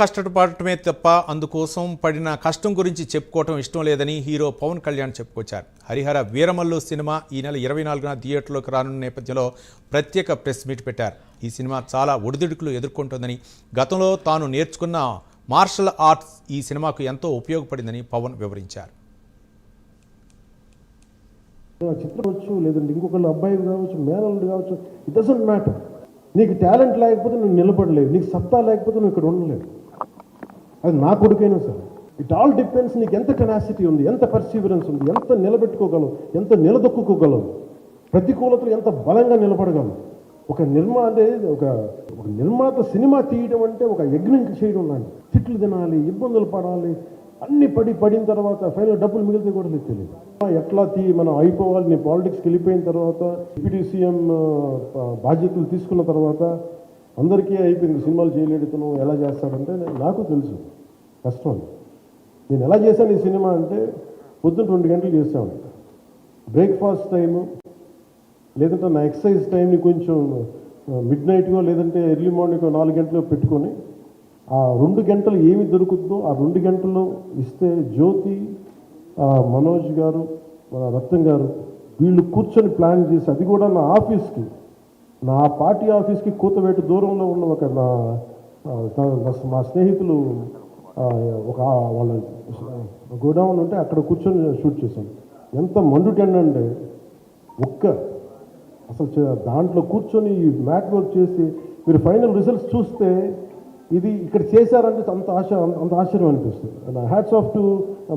కష్టపడటమే తప్ప అందుకోసం పడిన కష్టం గురించి చెప్పుకోవటం ఇష్టం లేదని హీరో పవన్ కళ్యాణ్ చెప్పుకొచ్చారు. హరిహర వీరమల్లు సినిమా ఈ నెల ఇరవై నాలుగున థియేటర్లోకి రానున్న నేపథ్యంలో ప్రత్యేక ప్రెస్ మీట్ పెట్టారు. ఈ సినిమా చాలా ఒడిదుడుకులు ఎదుర్కొంటోందని గతంలో తాను నేర్చుకున్న మార్షల్ ఆర్ట్స్ ఈ సినిమాకు ఎంతో ఉపయోగపడిందని పవన్ వివరించారు. చిత్రం వచ్చు లేదంటే ఇంకొకళ్ళు అబ్బాయిలు కావచ్చు మేనల్లుడు కావచ్చు ఇట్ డజంట్ మ్యాటర్ నీకు టాలెంట్ లేకపోతే నువ్వు నిలబడలేవు. నీకు సత్తా లేకపోతే నువ్వు ఇక్కడ ఉండలేవు. అది నా కొడుకైనా సరే. ఇట్ ఆల్ డిపెండ్స్ నీకు ఎంత కెనాసిటీ ఉంది ఎంత పర్సీవరెన్స్ ఉంది ఎంత నిలబెట్టుకోగలవు ఎంత నిలదొక్కుకోగలవు. ప్రతికూలతలు ఎంత బలంగా నిలబడగలవు. ఒక నిర్మా అంటే ఒక ఒక నిర్మాత సినిమా తీయడం అంటే ఒక యజ్ఞం చేయడం లాంటి తిట్లు తినాలి ఇబ్బందులు పడాలి అన్ని పడి పడిన తర్వాత ఫైనల్ డబ్బులు మిగిలితే కూడా నీకు తెలియదు ఎట్లా తీ మనం అయిపోవాలి నేను పాలిటిక్స్కి వెళ్ళిపోయిన తర్వాత డిప్యూటీ సీఎం బాధ్యతలు తీసుకున్న తర్వాత అందరికీ అయిపోయింది సినిమాలు చేయలేడు ఇతను ఎలా చేస్తాడంటే నాకు తెలుసు. కష్టం నేను ఎలా చేశాను ఈ సినిమా అంటే పొద్దున్న రెండు గంటలు చేసాను బ్రేక్ఫాస్ట్ టైము లేదంటే నా ఎక్సర్సైజ్ టైంని కొంచెం మిడ్ నైట్గా లేదంటే ఎర్లీ మార్నింగ్ నాలుగు గంటలు పెట్టుకొని ఆ రెండు గంటలు ఏమి దొరుకుతుందో ఆ రెండు గంటల్లో ఇస్తే జ్యోతి మనోజ్ గారు మన రత్నం గారు వీళ్ళు కూర్చొని ప్లాన్ చేసి అది కూడా నా ఆఫీస్కి నా పార్టీ ఆఫీస్కి కూతవేటు దూరంలో ఉన్న ఒక నా మా స్నేహితులు ఒక వాళ్ళ గోడౌన్ ఉంటే అక్కడ కూర్చొని షూట్ చేశాను. ఎంత మండుటండి ఒక్క అసలు దాంట్లో కూర్చొని ఈ మ్యాట్ వర్క్ చేసి మీరు ఫైనల్ రిజల్ట్స్ చూస్తే ఇది ఇక్కడ చేశారంటే అంత ఆశ అంత ఆశ్చర్యం అనిపిస్తుంది. Hats off to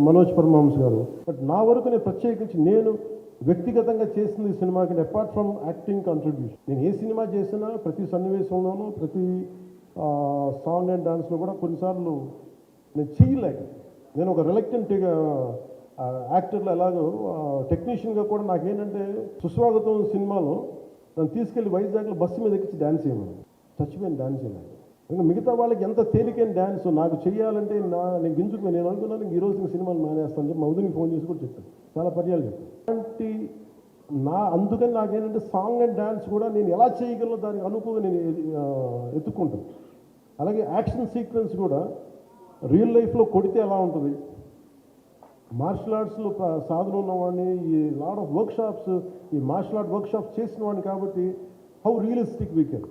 Manoj Paramhans garu. But నా వరకు నేను ప్రత్యేకించి నేను వ్యక్తిగతంగా చేసింది ఈ సినిమాకి అపార్ట్ ఫ్రమ్ యాక్టింగ్ కంట్రిబ్యూషన్ నేను ఏ సినిమా చేసినా ప్రతి సన్నివేశంలోనూ ప్రతి సాంగ్ అండ్ డాన్స్లో కూడా కొన్నిసార్లు నేను చేయలేక నేను ఒక రిలక్టెంట్ యాక్టర్లో ఎలాగో టెక్నీషియన్గా కూడా నాకేంటంటే సుస్వాగతం సినిమాలో నన్ను తీసుకెళ్ళి వైజాగ్లో బస్సు మీద ఎక్కించి డ్యాన్స్ చేయమని చచ్చిపోయిన డ్యాన్స్ చేయలేదు. ఇంకా మిగతా వాళ్ళకి ఎంత తేలికైన డ్యాన్స్ నాకు చేయాలంటే నా నేను గింజుకు నేను అనుకున్నాను ఈ రోజు నేను సినిమాలు మానేస్తాను చెప్పి మౌదిని ఫోన్ చేసి కూడా చెప్పాను. చాలా పర్యాలు చెప్పాను అలాంటి నా అందుకని నాకేంటంటే సాంగ్ అండ్ డ్యాన్స్ కూడా నేను ఎలా చేయగలను దానికి అనుకుని నేను ఎత్తుక్కుంటాను. అలాగే యాక్షన్ సీక్వెన్స్ కూడా రియల్ లైఫ్లో కొడితే ఎలా ఉంటుంది? మార్షల్ ఆర్ట్స్లో సాధన ఉన్నవాడిని ఈ లాడ్ ఆఫ్ వర్క్షాప్స్ ఈ మార్షల్ ఆర్ట్ వర్క్షాప్స్ చేసిన వాడిని కాబట్టి హౌ రియలిస్టిక్ వీకెన్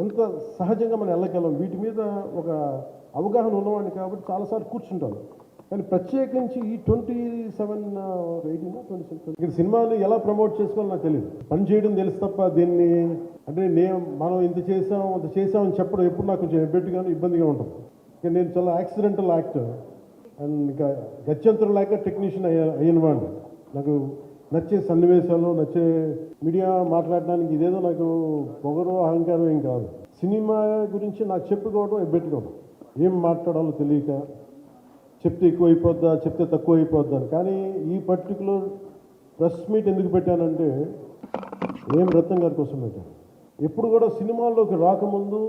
ఎంత సహజంగా మనం వెళ్ళగలం. వీటి మీద ఒక అవగాహన ఉన్నవాడిని కాబట్టి చాలాసార్లు కూర్చుంటాను. కానీ ప్రత్యేకించి ఈ twenty seven eighteen twenty seven ఇక్కడ సినిమాని ఎలా ప్రమోట్ చేసుకోవాలో నాకు తెలియదు పని చేయడం తెలుసు తప్ప దీన్ని అంటే నేను మనం ఇంత చేసాం అంత చేసాం అని చెప్పడం ఎప్పుడు నాకు కొంచెం ఎబ్బెట్టుగాను ఇబ్బందిగా ఉంటుంది నేను చాలా యాక్సిడెంటల్ యాక్టర్. అండ్ ఇంకా గత్యంతరం లేక టెక్నీషియన్ అయ్యా అయిన వాడిని. నాకు నచ్చే సన్నివేశాలు నచ్చే మీడియా మాట్లాడడానికి ఇదేదో నాకు పొగరు అహంకారం ఏం కాదు. సినిమా గురించి నాకు చెప్పుకోవడం ఎబ్బెట్టుకోవడం ఏం మాట్లాడాలో తెలియక చెప్తే ఎక్కువ అయిపోద్దా చెప్తే తక్కువ అయిపోద్దా అని. కానీ ఈ పర్టికులర్ ప్రెస్ మీట్ ఎందుకు పెట్టానంటే ఏం రత్నం గారి కోసం పెట్టాను. ఎప్పుడు కూడా సినిమాల్లోకి రాకముందు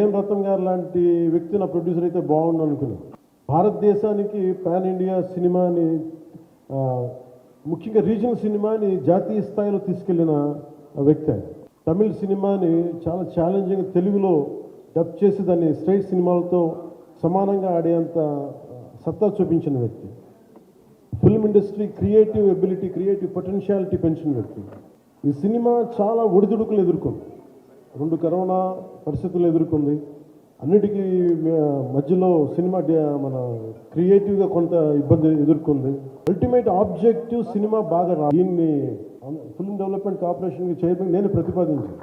ఏం రత్నం గారు లాంటి వ్యక్తి నా ప్రొడ్యూసర్ అయితే బాగుండు అనుకున్నాను భారతదేశానికి పాన్ ఇండియా సినిమాని ముఖ్యంగా రీజనల్ సినిమాని జాతీయ స్థాయిలో తీసుకెళ్ళిన వ్యక్తి ఆయన. తమిళ సినిమాని చాలా ఛాలెంజింగ్ తెలుగులో డబ్ చేసి దాన్ని స్ట్రైట్ సినిమాలతో సమానంగా ఆడేంత సత్తా చూపించిన వ్యక్తి. Film industry creative ability creative potentiality పెంచిన వ్యక్తి. ఈ సినిమా చాలా ఒడిదుడుకులు ఎదుర్కొంది. రెండు కరోనా పరిస్థితులు ఎదుర్కొంది. అన్నిటికీ మధ్యలో సినిమా మన క్రియేటివ్గా కొంత ఇబ్బంది ఎదుర్కొంది. అల్టిమేట్ ఆబ్జెక్టివ్ సినిమా బాగా రా దీన్ని ఫిల్మ్ డెవలప్మెంట్ కార్పొరేషన్కి చేయడం నేను ప్రతిపాదించాను.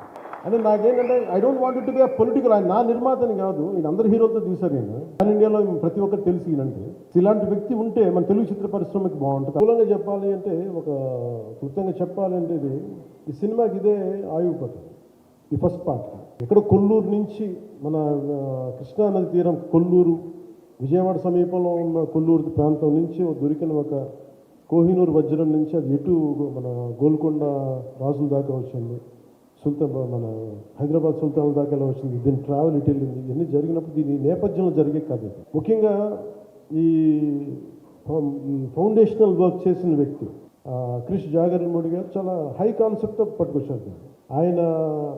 అంటే నాకేంటంటే I don't want to be political ఆయన నా నిర్మాతని కాదు ఈయన అందరు హీరోతో తీశారు నేను పాన్ ఇండియాలో ప్రతి ఒక్కరు తెలిసి ఈయనంటే. ఇలాంటి వ్యక్తి ఉంటే మన తెలుగు చిత్ర పరిశ్రమకి బాగుంటుంది. మూలంగా చెప్పాలి అంటే ఒక క్లుప్తంగా చెప్పాలి అంటే ఇది ఈ సినిమాకి ఇదే ఆయుపతం ఈ ఫస్ట్ పార్ట్. ఇక్కడ కొల్లూరు నుంచి మన కృష్ణా నది తీరం కొల్లూరు విజయవాడ సమీపంలో ఉన్న కొల్లూరు ప్రాంతం నుంచి దొరికిన ఒక కోహినూరు వజ్రం నుంచి అది ఎటు మన గోల్కొండ రాజుల దాకా వచ్చింది. సుల్తాన్ మన హైదరాబాద్ సుల్తాన్ దాకా ఎలా వచ్చింది దీని ట్రావెల్ ఇటు వెళ్ళింది ఇవన్నీ జరిగినప్పుడు దీని నేపథ్యంలో జరిగే కథ ముఖ్యంగా ఈ ఫౌండేషనల్ వర్క్ చేసిన వ్యక్తి క్రిష్ జాగరణ్ మోడీ గారు చాలా హై కాన్సెప్ట్ పట్టుకొచ్చారు ఆయన